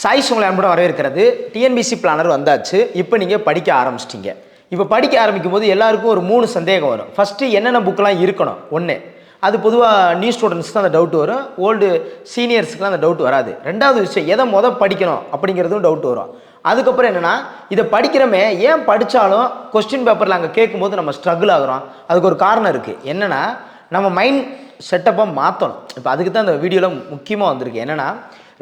Choice உங்களை அன்புடன் வரவேற்கிறது. டிஎன்பிசி பிளானர் வந்தாச்சு. இப்போ நீங்கள் படிக்க ஆரம்பிச்சிட்டிங்க. இப்போ படிக்க ஆரம்பிக்கும் போது எல்லாருக்கும் ஒரு மூணு சந்தேகம் வரும். ஃபஸ்ட்டு என்னென்ன புக்கெலாம் இருக்கணும்? ஒன்று அது பொதுவாக நியூ ஸ்டூடெண்ட்ஸ் தான் அந்த டவுட் வரும். ஓல்டு சீனியர்ஸுக்குலாம் அந்த டவுட் வராது. ரெண்டாவது விஷயம் எதை மொதல் படிக்கணும் அப்படிங்கிறதும் டவுட் வரும். அதுக்கப்புறம் என்னென்னா இதை படிக்கிறோமே ஏன் படித்தாலும் கொஸ்டின் பேப்பரில் அங்கே கேட்கும்போது நம்ம ஸ்ட்ரகிள் ஆகிறோம். அதுக்கு ஒரு காரணம் இருக்குது என்னென்னா நம்ம மைண்ட் செட்டப்பாக மாற்றணும் இப்போ அதுக்கு தான் இந்த வீடியோவில் முக்கியமாக வந்திருக்கு. என்னென்னா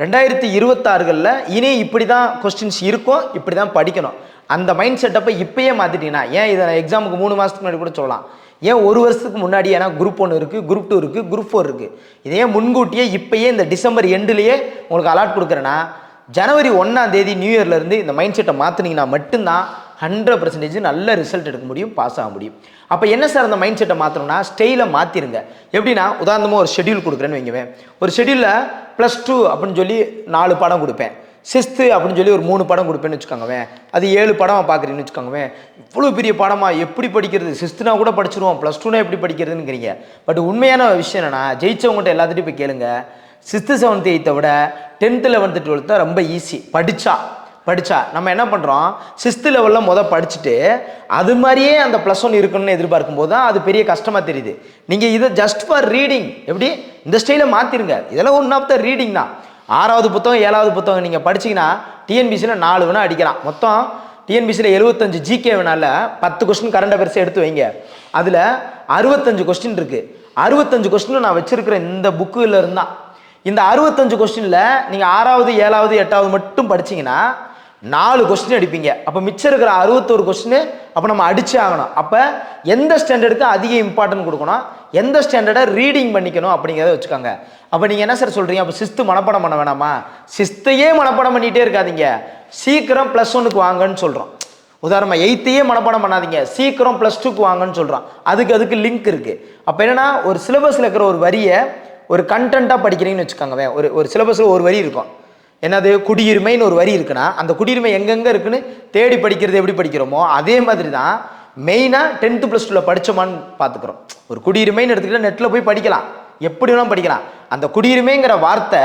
ரெண்டாயிரத்தி இருபத்தாறுகளில் இனி இப்படி தான் கொஸ்டின்ஸ் இருக்கும் இப்படி தான் படிக்கணும். அந்த மைண்ட் செட்டப்பை இப்பயே மாற்றிட்டீங்கன்னா ஏன் இதை எக்ஸாமுக்கு மூணு மாதத்துக்கு முன்னாடி கூட சொல்லலாம். ஏன் ஒரு வருஷத்துக்கு முன்னாடி ஏன்னா குரூப் ஒன்று இருக்குது குரூப் டூ இருக்குது குரூப் ஃபோர் இருக்குது இதையே முன்கூட்டியே இப்போயே இந்த டிசம்பர் எண்டுலேயே உங்களுக்கு அலாட் கொடுக்குறேன்னா ஜனவரி ஒன்றாம் தேதி நியூ இயர்லேருந்து இந்த மைண்ட் செட்டை மாற்றினீங்கன்னா மட்டும்தான் ஹண்ட்ரட் பர்சன்டேஜ் நல்ல ரிசல்ட் எடுக்க முடியும் பாஸ் ஆக முடியும். அப்போ என்ன சார் அந்த மைண்ட் செட்டை மாற்றணும்னா ஸ்டெயில மாற்றிருங்க எப்படின்னா உதாரணமாக ஒரு ஷெட்யூல் கொடுக்குறேன்னு வைங்கவேன் ஒரு ஷெட்யூலில் ப்ளஸ் டூ அப்படின்னு சொல்லி நாலு படம் கொடுப்பேன். சிஸ்து அப்படின்னு சொல்லி ஒரு மூணு படம் கொடுப்பேன்னு வச்சுக்கோங்கவேன் அது ஏழு படமாக பார்க்குறீங்கன்னு வச்சுக்கோங்கவேன் இவ்வளோ பெரிய படமாக எப்படி படிக்கிறது? சிஸ்துனா கூட படிச்சிருவோம். ப்ளஸ் டூனா எப்படி படிக்கிறதுங்கிறீங்க. பட் உண்மையான விஷயம் என்னென்னா ஜெயிச்சவங்ககிட்ட எல்லாத்துட்டையும் போய் கேளுங்க. சிக்ஸ்த்து செவன்த்து எயித்தை விட டென்த்து லெவன்த்து டுவெல்த்து ரொம்ப ஈஸி படித்தா படித்தா நம்ம என்ன பண்ணுறோம் சிக்ஸ்த்து லெவலில் மொதல் படிச்சுட்டு அது மாதிரியே அந்த ப்ளஸ் ஒன் இருக்கணும்னு எதிர்பார்க்கும் போது தான் அது பெரிய கஷ்டமாக தெரியுது. நீங்கள் இதை ஜஸ்ட் ஃபார் ரீடிங் எப்படி? இந்த ஸ்டைலில் மாற்றிருங்க இதெல்லாம் ஒன் ஆஃப் த ரீடிங் தான். ஆறாவது புத்தகம் ஏழாவது புத்தகம் நீங்கள் படிச்சீங்கன்னா டிஎன்பிசியில் நாலு வேணால் அடிக்கலாம். மொத்தம் டிஎன்பிசியில் எழுபத்தஞ்சு ஜிகே வேணால பத்து கொஸ்டின் கரண்ட் அஃபேர்ஸ் எடுத்து வைங்க. அதில் அறுபத்தஞ்சு கொஸ்டின் இருக்குது அறுபத்தஞ்சு கொஸ்டின் நான் வச்சிருக்கிற இந்த புக்கில் இருந்தால் இந்த அறுபத்தஞ்சு கொஸ்டினில் நீங்கள் ஆறாவது ஏழாவது எட்டாவது மட்டும் படிச்சீங்கன்னா நாலு கொஸ்டின் அடிப்பீங்க. அப்போ மிச்சம் இருக்கிற அறுபத்தோரு கொஸ்டின் அப்போ நம்ம அடிச்சே ஆகணும். அப்போ எந்த ஸ்டாண்டர்டுக்கு அதிக இம்பார்ட்டன்ட் கொடுக்கணும்? எந்த ஸ்டாண்டர்டை ரீடிங் பண்ணிக்கணும் அப்படிங்கிறத வச்சுக்கோங்க. அப்போ நீங்கள் என்ன சார் சொல்கிறீங்க அப்போ சிஸ்த்து மனப்பாடம் பண்ண வேணாமா? சிஸ்த்தையே மனப்பாடம் பண்ணிகிட்டே இருக்காதீங்க. சீக்கிரம் ப்ளஸ் ஒன்னுக்கு வாங்கன்னு சொல்கிறோம் உதாரணமாக எயித்தையே மனப்பாடம் பண்ணாதீங்க. சீக்கிரம் ப்ளஸ் டூக்கு வாங்கன்னு சொல்கிறோம் அதுக்கு அதுக்கு லிங்க் இருக்குது அப்போ என்னென்னா ஒரு சிலபஸில் இருக்கிற ஒரு வரியை ஒரு கண்டென்ட்டாக படிக்கிறீங்கன்னு வச்சுக்கோங்க ஒரு ஒரு சிலபஸில் ஒரு வரி இருக்கும். என்னது? குடியுரிமைன்னு ஒரு வரி இருக்குன்னா அந்த குடியுரிமை எங்கெங்கே இருக்குன்னு தேடி படிக்கிறது எப்படி படிக்கிறோமோ அதே மாதிரி தான் மெயினாக டென்த்து ப்ளஸ் டூவில் படித்தோமான்னு பார்த்துக்குறோம் ஒரு குடியுரிமைன்னு எடுத்துக்கிட்டால் நெட்டில் போய் படிக்கலாம். எப்படி வேணாலும் படிக்கலாம். அந்த குடியுரிமைங்கிற வார்த்தை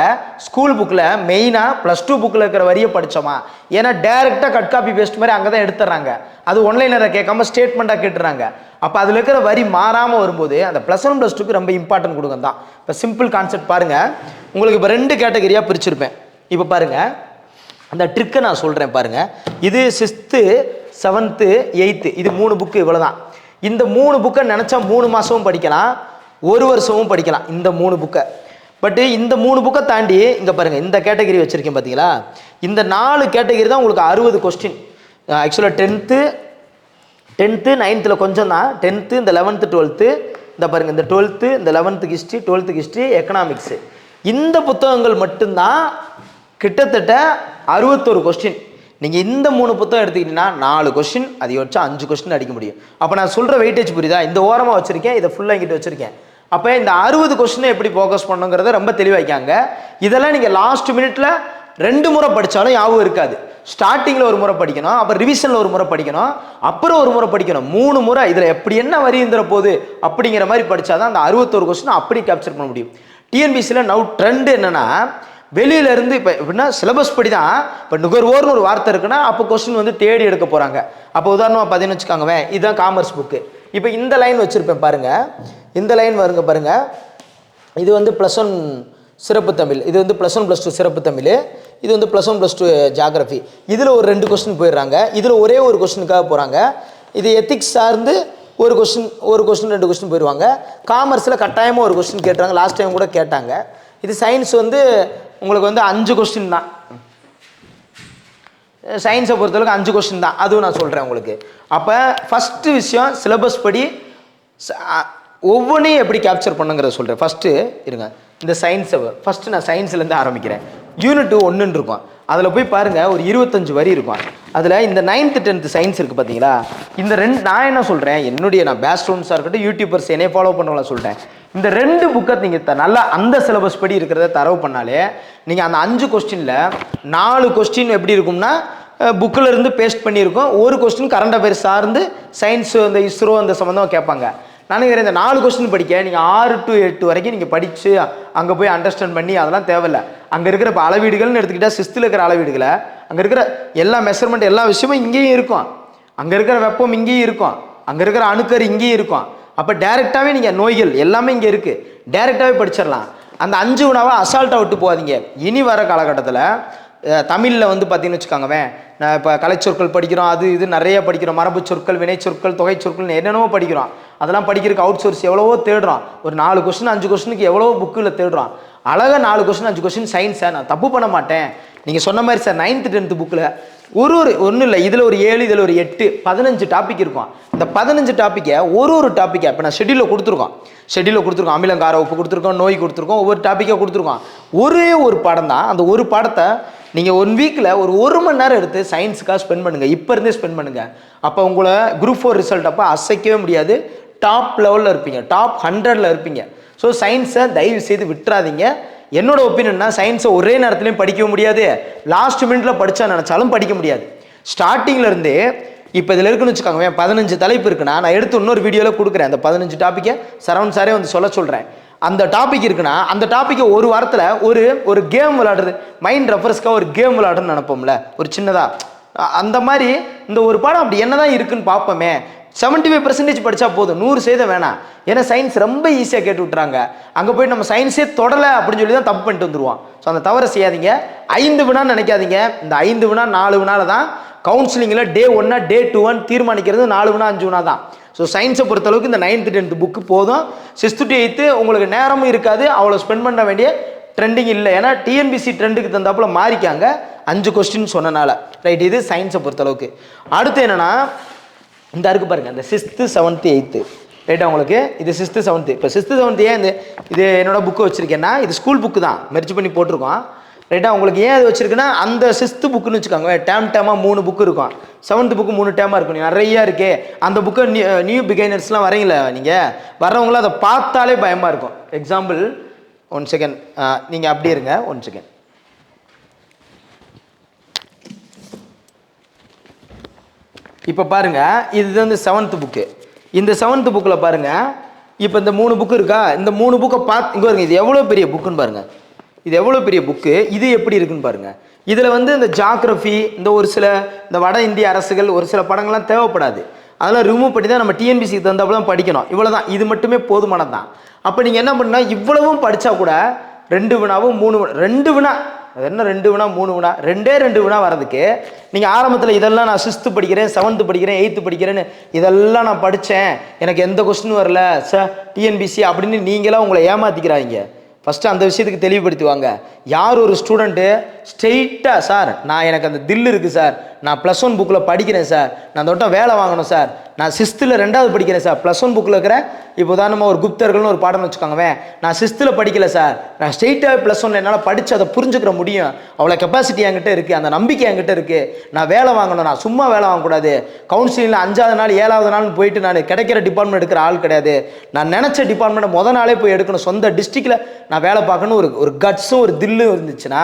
ஸ்கூல் புக்கில் மெயினாக ப்ளஸ் டூ புக்கில் இருக்கிற வரியை படித்தோமா ஏன்னா டேரெக்டாக கட் காப்பி பேஸ்ட் மாதிரி அங்கே தான் எடுத்துடுறாங்க. அது ஒன்லைனரை கேட்காம ஸ்டேட்மெண்ட்டாக கேட்டுறாங்க அப்போ அதில் இருக்கிற வரி மாறாமல் வரும்போது அந்த ப்ளஸ் ஒன் ப்ளஸ் டூக்கு ரொம்ப இம்பார்ட்டன்ட் கொடுங்க தான் இப்போ சிம்பிள் கான்செப்ட் பாருங்கள் உங்களுக்கு இப்போ ரெண்டு கேட்டகரியாக பிரிச்சிருப்பேன். இப்போ பாருங்கள் அந்த ட்ரிக்கை நான் சொல்கிறேன் பாருங்கள் இது சிக்ஸ்த்து செவன்த்து எயித்து இது மூணு புக்கு இவ்வளோ தான் இந்த மூணு புக்கை நினச்சா மூணு மாதமும் படிக்கலாம். ஒரு வருஷமும் படிக்கலாம். இந்த மூணு புக்கை பட்டு இந்த மூணு புக்கை தாண்டி இங்கே பாருங்கள் இந்த கேட்டகரி வச்சுருக்கேன் பார்த்தீங்களா இந்த நாலு கேட்டகரி தான் உங்களுக்கு அறுபது கொஸ்டின் ஆக்சுவலாக டென்த்து டென்த்து நைன்த்தில் கொஞ்சம் தான். டென்த்து இந்த லெவன்த்து டுவெல்த்து இந்த பாருங்கள் இந்த டுவெல்த்து இந்த லெவன்த்துக்கு ஹிஸ்ட்ரி டுவெல்த்துக்கு ஹிஸ்ட்ரி எக்கனாமிக்ஸு இந்த புத்தகங்கள் மட்டும்தான் கிட்டத்தட்ட அறுபத்தொரு கொஸ்டின் நீங்கள் இந்த மூணு புத்தகம் எடுத்துக்கிட்டீங்கன்னா நாலு கொஸ்டின் அதை அதிகபட்சம் அஞ்சு கொஸ்டின் அடிக்க முடியும். அப்போ நான் சொல்கிற வெயிட்டேஜ் புரியுதா? இந்த ஓரமாக வச்சுருக்கேன் இதை ஃபுல்லாக இங்கிட்ட வச்சுருக்கேன். அப்போ இந்த அறுபது கொஸ்டினை எப்படி ஃபோக்கஸ் பண்ணுங்கிறத ரொம்ப தெளிவாக்காங்க இதெல்லாம் நீங்கள் லாஸ்ட் மினிட்ல ரெண்டு முறை படித்தாலும் ஞாபகம் இருக்காது. ஸ்டார்டிங்கில் ஒரு முறை படிக்கணும் அப்புறம் ரிவிஷனில் ஒரு முறை படிக்கணும் அப்புறம் ஒரு முறை படிக்கணும். மூணு முறை இதில் எப்படி என்ன வரி இருந்துற போகுது அப்படிங்கிற மாதிரி படித்தாதான் அந்த அறுபத்தொரு கொஸ்டின் அப்படி கேப்சர் பண்ண முடியும். டிஎன்பிசியில் நவ் ட்ரெண்ட் என்னென்னா வெளியில இருந்து இப்போ எப்படின்னா சிலபஸ் படி தான் இப்போ நுகர்வோர்னு ஒரு வார்த்தை இருக்குன்னா அப்போ கொஸ்டின் வந்து தேடி எடுக்க போகிறாங்க அப்போ உதாரணமாக பார்த்தீங்கன்னு வச்சுக்கோங்கவே இதுதான் காமர்ஸ் புக்கு இப்போ இந்த லைன் வச்சுருப்பேன் பாருங்கள் இந்த லைன் வருங்க பாருங்கள் இது வந்து ப்ளஸ் ஒன் சிறப்பு தமிழ். இது வந்து ப்ளஸ் ஒன் ப்ளஸ் டூ சிறப்பு தமிழ். இது வந்து plus one plus two geography இதில் ஒரு ரெண்டு கொஸ்டின் போயிடுறாங்க. இதில் ஒரே ஒரு கொஸ்டினுக்காக போகிறாங்க இது எத்திக்ஸ் சார்ந்து ஒரு கொஸ்டின் ஒரு கொஸ்டின் ரெண்டு கொஸ்டின் போயிடுவாங்க. காமர்ஸில் கட்டாயமாக ஒரு கொஸ்டின் கேட்டுறாங்க. லாஸ்ட் டைம் கூட கேட்டாங்க. இது சயின்ஸ் வந்து உங்களுக்கு வந்து அஞ்சு கொஸ்டின் தான். சயின்ஸை பொறுத்தளவுக்கு அஞ்சு கொஸ்டின் தான். அதுவும் நான் சொல்கிறேன் உங்களுக்கு. அப்போ ஃபஸ்ட்டு விஷயம் சிலபஸ் படி ஒவ்வொன்றையும் எப்படி கேப்சர் பண்ணுங்கிறத சொல்கிறேன் ஃபஸ்ட்டு இருங்க. இந்த சயின்ஸை ஃபஸ்ட்டு நான் சயின்ஸ்லேருந்து ஆரம்பிக்கிறேன். யூனிட் ஒன்றுன்னு இருக்கும். அதில் போய் பாருங்கள் ஒரு இருபத்தஞ்சு வரி இருக்கும். அதில் இந்த நைன்த்து டென்த்து சயின்ஸ் இருக்குது பார்த்தீங்களா இந்த ரெண்டு நான் என்ன சொல்கிறேன் என்னுடைய நான் பேஸ்ட் ஸ்டூடெண்ட்ஸாக இருக்கட்டும் யூடியூபர்ஸ் என்னையே ஃபாலோ பண்ணுறவங்கள சொல்கிறேன் இந்த ரெண்டு புக்கை நீங்கள் த நல்லா அந்த சிலபஸ் படி இருக்கிறத தரவு பண்ணாலே நீங்கள் அந்த அஞ்சு கொஸ்டினில் நாலு கொஸ்டின் எப்படி இருக்கும்னா புக்கில் இருந்து பேஸ்ட் பண்ணியிருக்கோம். ஒரு கொஸ்டின் கரண்ட் அஃபேர்ஸ் சார்ந்து சயின்ஸு அந்த இஸ்ரோ அந்த சம்மந்தமாக கேட்பாங்க. நான் நினைக்கிறேன் இந்த நாலு கொஸ்டின் படிக்க நீங்கள் ஆறு டு எட்டு வரைக்கும் நீங்கள் படித்து அங்கே போய் அண்டர்ஸ்டாண்ட் பண்ணி அதெல்லாம் தேவையில்ல. அங்கே இருக்கிற இப்போ அளவீடுகள்னு எடுத்துக்கிட்டால் சிஸ்தில் இருக்கிற அளவீடுகளை அங்கே இருக்கிற எல்லா மெஷர்மெண்ட் எல்லா விஷயமும் இங்கேயும் இருக்கும். அங்கே இருக்கிற வெப்பம் இங்கேயும் இருக்கும். அங்கே இருக்கிற அணுக்கர் இங்கேயும் இருக்கும். அப்போ டைரெக்டாகவே நீங்கள் நோய்கள் எல்லாமே இங்கே இருக்குது டைரெக்டாகவே படிச்சிடலாம். அந்த அஞ்சு உணவை அசால்ட்டாக விட்டு போகாதீங்க. இனி வர காலகட்டத்தில் தமிழில் வந்து பார்த்தீங்கன்னு வச்சுக்கோங்க நான் இப்போ கலைச்சொற்கள் படிக்கிறோம் அது இது நிறைய படிக்கிறோம். மரபு சொற்கள் வினை சொற்கள் தொகை சொற்கள் என்னென்னவோ படிக்கிறோம். அதெல்லாம் படிக்கிறதுக்கு அவுட் சோர்ஸ் எவ்வளவோ தேடுறோம். ஒரு நாலு கொஸ்டின் அஞ்சு கொஸ்டினுக்கு எவ்வளோ புக்கில் தேடுறோம். அழகாக நாலு கொஸ்டின் அஞ்சு கொஸ்டின் சயின்ஸை நான் தப்பு பண்ண மாட்டேன். நீங்கள் சொன்ன மாதிரி சார் நைன்த்து டென்த்து புக்கில் ஒரு ஒரு ஒன்றும் இல்லை இதில் ஒரு ஏழு இதில் ஒரு எட்டு பதினஞ்சு டாபிக் இருக்கும். இந்த பதினஞ்சு டாப்பிக்கை ஒரு ஒரு டாப்பிக்கை இப்போ நான் ஷெட்யூலில் கொடுத்துருக்கோம். ஷெட்யூலில் கொடுத்துருக்கோம் அமிலங்கார உப்பு கொடுத்துருக்கோம் நோய் கொடுத்துருக்கோம் ஒவ்வொரு டாப்பிக்காக கொடுத்துருக்கோம். ஒரே ஒரு பாடம் தான் அந்த ஒரு பாடத்தை நீங்கள் ஒன் வீக்கில் ஒரு ஒரு மணி நேரம் எடுத்து சயின்ஸுக்காக ஸ்பெண்ட் பண்ணுங்கள் இப்போ இருந்தே ஸ்பெண்ட் பண்ணுங்கள் அப்போ உங்களை குரூப் ஃபோர் ரிசல்ட் அப்போ அசைக்கவே முடியாது. டாப் லெவலில் இருப்பீங்க. டாப் ஹண்ட்ரடில் இருப்பீங்க. ஸோ சயின்ஸை தயவு செய்து விட்டுறாதீங்க. என்னோட ஒப்பீனியன்னா சயின்ஸை ஒரே நேரத்துலையும் படிக்க முடியாது. லாஸ்ட் மினிட்ல படித்தா நினச்சாலும் படிக்க முடியாது. ஸ்டார்டிங்லருந்தே இப்போ இதில் இருக்குன்னு வச்சுக்கோங்க பதினஞ்சு தலைப்பு இருக்குன்னா நான் எடுத்து இன்னொரு வீடியோவில் கொடுக்குறேன். அந்த பதினஞ்சு டாப்பிக்கை சரவண் சாரே வந்து சொல்ல சொல்கிறேன் அந்த டாபிக் இருக்குன்னா அந்த டாப்பிக்கை ஒரு வாரத்தில் ஒரு ஒரு கேம் விளாடுறது மைண்ட் ரெஃபரஸ்க்காக ஒரு கேம் விளாடுன்னு நினைப்போம்ல. ஒரு சின்னதாக அந்த மாதிரி இந்த ஒரு பாடம் அப்படி என்னதான் இருக்குன்னு பார்ப்போமே. செவன்ட்டி ஃபைவ் பர்சன்டேஜ் படித்தா போதும். நூறு செய்த வேணாம். ஏன்னா சயின்ஸ் ரொம்ப ஈஸியாக கேட்டு விட்றாங்க அங்கே போய் நம்ம சயின்ஸே தொடலை அப்படின்னு சொல்லி தான் தப்பு பண்ணிட்டு வந்துருவோம் ஸோ அந்த தவறை செய்யாதீங்க. ஐந்து வினான்னு நினைக்காதீங்க. இந்த ஐந்து வினா நாலு வினால தான் கவுன்சிலிங்கில் டே ஒன்னா டே டூ ஒன் தீர்மானிக்கிறது நாலு வினா அஞ்சு வினா தான். ஸோ சயின்ஸை பொறுத்தளவுக்கு இந்த நைன்த்து டென்த்து புக்கு போதும். சிக்ஸ்த்து டு எயித்து உங்களுக்கு நேரமும் இருக்காது. அவ்வளோ ஸ்பெண்ட் பண்ண வேண்டிய ட்ரெண்டிங் இல்லை. ஏன்னா டிஎன்பிசி ட்ரெண்டுக்கு தந்தாப்புல மாறிக்காங்க. அஞ்சு கொஸ்டின் சொன்னனால. ரைட் இது சயின்ஸை பொறுத்தளவுக்கு. அடுத்து என்னன்னா இந்த இருக்கு பாருங்க இந்த சிக்ஸ்த்து செவன்த்து எயித்து ரைட்டா உங்களுக்கு? இது சிக்ஸ்த்து செவன்த்து இப்போ சிக்ஸ்த்து செவன்த்து ஏன் இந்த இது என்னோட புக்கு வச்சிருக்கேன்னா இது ஸ்கூல் புக்கு தான். மெரிச்சு பண்ணி போட்டிருக்கோம். ரைட்டா உங்களுக்கு ஏன் அது வச்சிருக்குன்னா அந்த சிக்ஸ்த்து புக்குன்னு வச்சுக்கோங்க டேம் டேமாக மூணு புக்கு இருக்கும். செவன்த்து புக்கு மூணு டேமாக இருக்கும். நிறையா இருக்கே. அந்த புக்கை நியூ நியூ பிகைனர்ஸ்லாம் வரீங்களா நீங்கள் வர்றவங்களாம் அதை பார்த்தாலே பயமாக இருக்கும். எக்ஸாம்பிள் ஒன் செகண்ட் நீங்கள் அப்படி இருங்க ஒன் செகண்ட் இப்போ பாருங்க இது வந்து செவன்த் புக்கு இந்த செவன்த் புக்கில் பாருங்க இப்போ இந்த மூணு புக்கு இருக்கா? இந்த மூணு புக்கை பார்த்து இங்கே பாருங்க இது எவ்வளோ பெரிய புக்குன்னு பாருங்க. இது எவ்வளோ பெரிய புக்கு இது எப்படி இருக்குன்னு பாருங்க. இதில் வந்து இந்த ஜாக்ரஃபி இந்த ஒரு சில இந்த வட இந்திய அரசுகள் ஒரு சில படங்கள்லாம் தேவைப்படாது. அதெல்லாம் ரிமூவ் பண்ணி தான் நம்ம டிஎன்பிசிக்கு தந்தாப்புல தான் படிக்கணும். இவ்வளோ தான் இது மட்டுமே போதுமானது தான் அப்போ நீங்கள் என்ன பண்ணா இவ்வளவும் படித்தா கூட ரெண்டு வினாவும் மூணு ரெண்டு வினா அது என்ன ரெண்டு வினா மூணு வினா? ரெண்டே ரெண்டு வினா வரதுக்கு நீங்கள் ஆரம்பத்தில் இதெல்லாம் நான் சிக்ஸ்த்து படிக்கிறேன் செவன்த்து படிக்கிறேன் எயித்து படிக்கிறேன்னு இதெல்லாம் நான் படித்தேன் எனக்கு எந்த கொஸ்டின் வரல. ச டிஎன்பிசி அப்படின்னு நீங்களாம் உங்களை ஏமாத்திக்கிறாங்க. ஃபஸ்ட்டு அந்த விஷயத்துக்கு தெளிவுபடுத்துவாங்க. யார் ஒரு ஸ்டூடெண்ட்டு ஸ்ட்ரெயிட்டாக சார் நான் எனக்கு அந்த தில் இருக்குது சார் நான் ப்ளஸ் ஒன் புக்கில் படிக்கிறேன் சார் நான் தொட்ட வேலை வாங்கணும் சார் நான் சிஸ்த்தில் ரெண்டாவது படிக்கிறேன் சார் ப்ளஸ் ஒன் புக்கில் இருக்கிற இப்போ உதாரணமாக ஒரு குப்தர்கள்னு ஒரு பாடம்னு வச்சுக்கோங்கவே நான் சிஸ்த்தில் படிக்கல சார் நான் ஸ்ட்ரெயிட்டாக ப்ளஸ் ஒன்ல என்னால் படித்து அதை புரிஞ்சுக்கிற முடியும். அவ்வளோ கெப்பாசிட்டி என்கிட்ட இருக்குது அந்த நம்பிக்கை என்கிட்ட இருக்குது நான் வேலை வாங்கணும். நான் சும்மா வேலை வாங்கக்கூடாது. கவுன்சிலிங்கில் அஞ்சாவது நாள் ஏழாவது நாள் போயிட்டு நான் கிடைக்கிற டிபார்ட்மெண்ட் எடுக்கிற ஆள் கிடையாது. நான் நினச்ச டிபார்ட்மெண்ட்டை முத நாளே போய் எடுக்கணும். சொந்த டிஸ்ட்ரிக்டில் நான் நான் வேலை பார்க்கணும் ஒரு ஒரு கட்ஸும் ஒரு தில்லும் இருந்துச்சுன்னா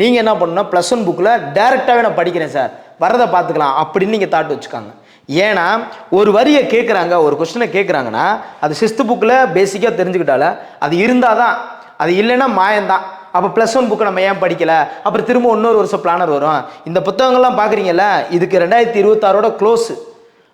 நீங்கள் என்ன பண்ணணும்? ப்ளஸ் ஒன் புக்கில் டேரெக்டாகவே நான் படிக்கிறேன் சார் வரதை பார்த்துக்கலாம் அப்படின்னு நீங்கள் தாட் வச்சுக்காங்க. ஏன்னா ஒரு வரியை கேட்குறாங்க ஒரு கொஸ்டினை கேட்குறாங்கன்னா அது சிக்ஸ்த்து புக்கில் பேசிக்காக தெரிஞ்சுக்கிட்டால அது இருந்தால் தான் அது இல்லைன்னா மாயந்தான் அப்போ ப்ளஸ் ஒன் புக்கை நம்ம ஏன் படிக்கலை? அப்புறம் திரும்ப இன்னொரு வருஷம் பிளானர் வரும். இந்த புத்தகங்கள்லாம் பார்க்குறீங்கல்ல இதுக்கு ரெண்டாயிரத்தி இருபத்தாறோட க்ளோஸு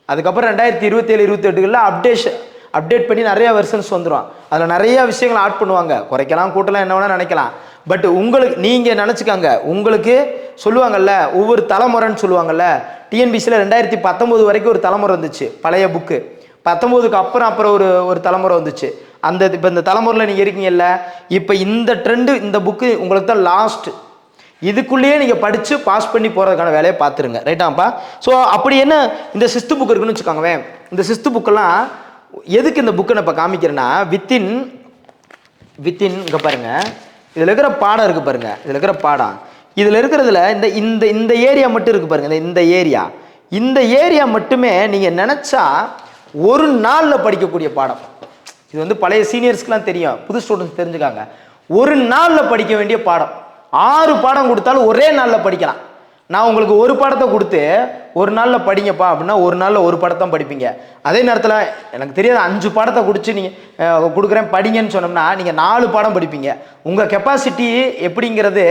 அதுக்கப்புறம் ரெண்டாயிரத்தி இருபத்தேழு இருபத்தெட்டுகளில் அப்டேஷன் அப்டேட் பண்ணி நிறைய வெர்ஷன்ஸ் வந்துடும் அதில் நிறைய விஷயங்கள் ஆட் பண்ணுவாங்க. குறைக்கலாம் கூட்டலாம் என்ன வேணால் நினைக்கலாம். பட் உங்களுக்கு நீங்கள் நினச்சிக்கோங்க. உங்களுக்கு சொல்லுவாங்கல்ல ஒவ்வொரு தலைமுறைன்னு சொல்லுவாங்கல்ல டிஎன்பிசியில் ரெண்டாயிரத்தி பத்தொம்போது வரைக்கும் ஒரு தலைமுறை வந்துச்சு. பழைய புக்கு பத்தொம்போதுக்கு அப்புறம் அப்புறம் ஒரு ஒரு தலைமுறை வந்துச்சு. அந்த இப்போ இந்த தலைமுறையில் நீங்கள் இருக்கீங்கல்ல இப்போ இந்த ட்ரெண்டு இந்த புக்கு உங்களுக்கு தான் லாஸ்ட் இதுக்குள்ளேயே நீங்கள் படித்து பாஸ் பண்ணி போகிறதுக்கான வேலையை பார்த்துருங்க. ரைட்டாப்பா ஸோ அப்படி என்ன இந்த சிஸ்து புக் இருக்குன்னு வச்சுக்கோங்களேன். இந்த சிஸ்து புக்கெல்லாம் எதுக்கு இந்த புக்கை நான் இப்போ காமிக்கிறேன்னா வித்தின் வித்தின் இங்கே பாருங்க. இதில் இருக்கிற பாடம் இருக்குது பாருங்க. இதில் இருக்கிற பாடம். இதில் இருக்கிறதுல இந்த இந்த இந்த ஏரியா மட்டும் இருக்குது பாருங்கள் இந்த இந்த ஏரியா இந்த ஏரியா மட்டுமே நீங்கள் நினச்சா ஒரு நாளில் படிக்கக்கூடிய பாடம். இது வந்து பழைய சீனியர்ஸ்க்குலாம் தெரியும். புது ஸ்டூடெண்ட்ஸ் தெரிஞ்சுக்காங்க. ஒரு நாளில் படிக்க வேண்டிய பாடம். ஆறு பாடம் கொடுத்தாலும் ஒரே நாளில் படிக்கலாம். நான் உங்களுக்கு ஒரு படத்தை கொடுத்து ஒரு நாளில் படிங்கப்பா அப்படின்னா ஒரு நாளில் ஒரு படத்தை தான் படிப்பீங்க. அதே நேரத்தில் எனக்கு தெரியாது அஞ்சு படத்தை குடிச்சு நீங்கள் கொடுக்குறேன் படிங்கன்னு சொன்னோம்னா நீங்கள் நாலு படம் படிப்பீங்க. உங்கள் கெப்பாசிட்டி எப்படிங்கிறது